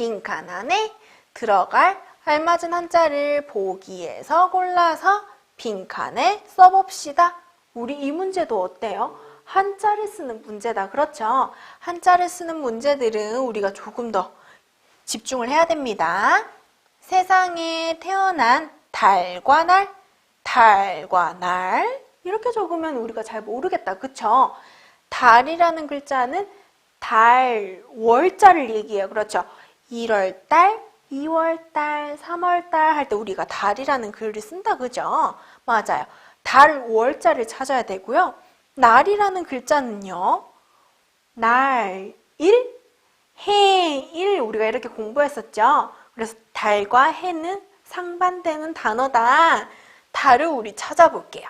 빈칸 안에 들어갈 알맞은 한자를 보기에서 골라서 빈칸에 써봅시다. 우리 이 문제도 어때요? 한자를 쓰는 문제다. 그렇죠? 한자를 쓰는 문제들은 우리가 조금 더 집중을 해야 됩니다. 세상에 태어난 달과 날, 달과 날 이렇게 적으면 우리가 잘 모르겠다. 그쵸? 달이라는 글자는 달, 월자를 얘기해요. 그렇죠? 1월달, 2월달, 3월달 할 때 우리가 달이라는 글을 쓴다. 그죠? 맞아요. 달, 월자를 찾아야 되고요. 날이라는 글자는요. 날, 일, 해, 일 우리가 이렇게 공부했었죠. 그래서 달과 해는 상반되는 단어다. 달을 우리 찾아볼게요.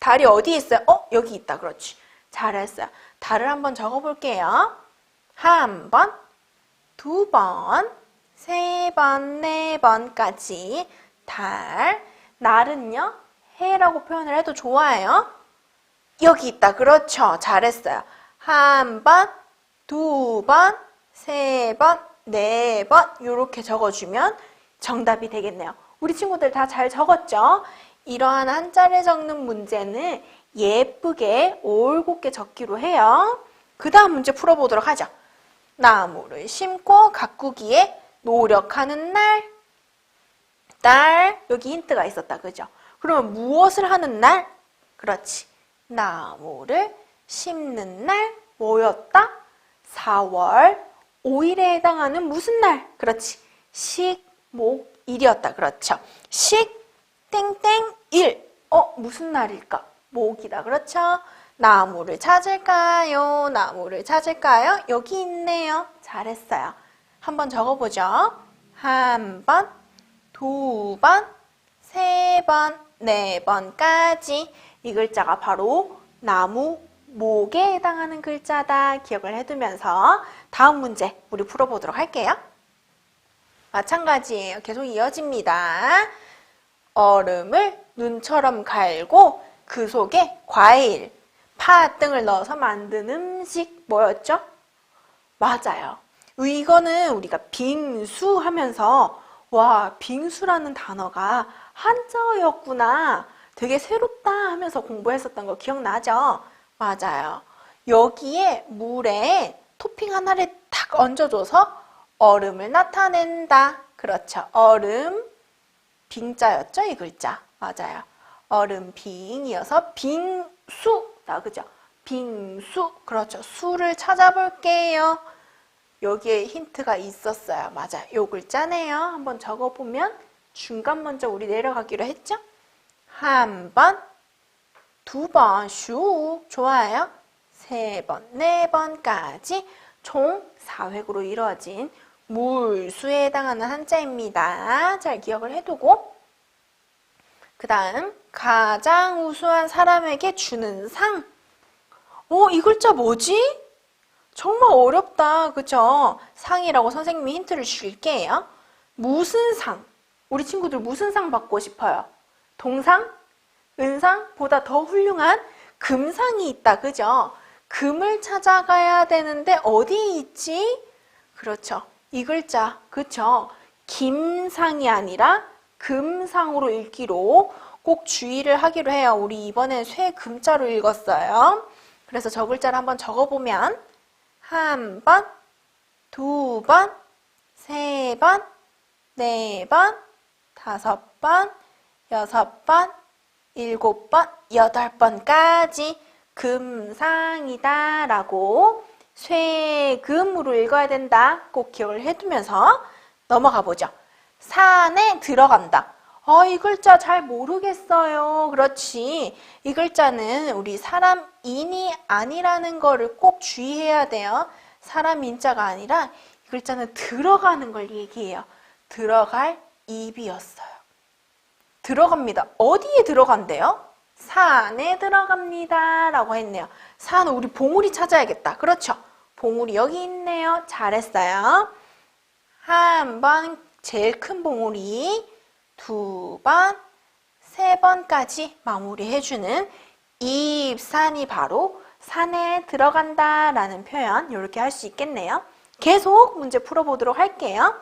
달이 어디 있어요? 어, 여기 있다. 그렇지. 잘했어요. 달을 한번 적어볼게요. 한 번, 두 번, 세 번, 네 번까지 달. 날은요, 해라고 표현을 해도 좋아요. 여기 있다. 그렇죠. 잘했어요. 한 번, 두 번, 세 번, 네 번, 이렇게 적어주면 정답이 되겠네요. 우리 친구들 다 잘 적었죠? 이러한 한자를 적는 문제는 예쁘게 올곧게 적기로 해요. 그 다음 문제 풀어보도록 하죠. 나무를 심고 가꾸기에 노력하는 날. 날, 여기 힌트가 있었다. 그죠? 그러면 무엇을 하는 날? 그렇지. 나무를 심는 날 뭐였다? 4월 5일에 해당하는 무슨 날? 그렇지. 식, 목, 일이었다. 그렇죠. 식, 땡땡, 일. 어, 무슨 날일까? 목이다. 그렇죠? 나무를 찾을까요? 나무를 찾을까요? 여기 있네요. 잘했어요. 한번 적어보죠. 한 번, 두 번, 세 번, 네 번까지 이 글자가 바로 나무 목에 해당하는 글자다 기억을 해두면서 다음 문제 우리 풀어보도록 할게요. 마찬가지예요. 계속 이어집니다. 얼음을 눈처럼 갈고 그 속에 과일, 파 등을 넣어서 만든 음식 뭐였죠? 맞아요. 이거는 우리가 빙수 하면서 와, 빙수라는 단어가 한자어였구나. 되게 새롭다 하면서 공부했었던 거 기억나죠? 맞아요. 여기에 물에 토핑 하나를 탁 얹어줘서 얼음을 나타낸다. 그렇죠. 얼음, 빙자였죠? 이 글자. 맞아요. 얼음 빙이어서 빙수 다. 그죠? 빙수. 그렇죠. 수를 찾아볼게요. 여기에 힌트가 있었어요. 맞아요. 요 글자네요. 한번 적어보면 중간 먼저 우리 내려가기로 했죠? 한 번, 두 번, 슉. 좋아요. 세 번, 네 번까지 총 4획으로 이루어진 물수에 해당하는 한자입니다. 잘 기억을 해두고 그 다음 가장 우수한 사람에게 주는 상. 어, 이 글자 뭐지? 정말 어렵다. 그쵸? 상이라고 선생님이 힌트를 줄게요. 무슨 상? 우리 친구들 무슨 상 받고 싶어요? 동상? 은상보다 더 훌륭한 금상이 있다. 그죠? 금을 찾아가야 되는데 어디 있지? 그렇죠. 이 글자. 그쵸? 김상이 아니라 금상으로 읽기로 꼭 주의를 하기로 해요. 우리 이번엔 쇠 금자로 읽었어요. 그래서 저 글자를 한번 적어보면 한 번, 두 번, 세 번, 네 번, 다섯 번, 여섯 번, 일곱 번, 여덟 번까지 금상이다 라고 쇠금으로 읽어야 된다. 꼭 기억을 해두면서 넘어가 보죠. 산에 들어간다. 어, 이 글자 잘 모르겠어요. 그렇지. 이 글자는 우리 사람 인이 아니라는 거를 꼭 주의해야 돼요. 사람 인자가 아니라 이 글자는 들어가는 걸 얘기해요. 들어갈 입이었어요. 들어갑니다. 어디에 들어간대요? 산에 들어갑니다. 라고 했네요. 산, 우리 봉우리 찾아야겠다. 그렇죠. 봉우리 여기 있네요. 잘했어요. 한 번, 제일 큰 봉우리. 두 번, 세 번까지 마무리해주는 입산이 바로 산에 들어간다 라는 표현 이렇게 할 수 있겠네요. 계속 문제 풀어보도록 할게요.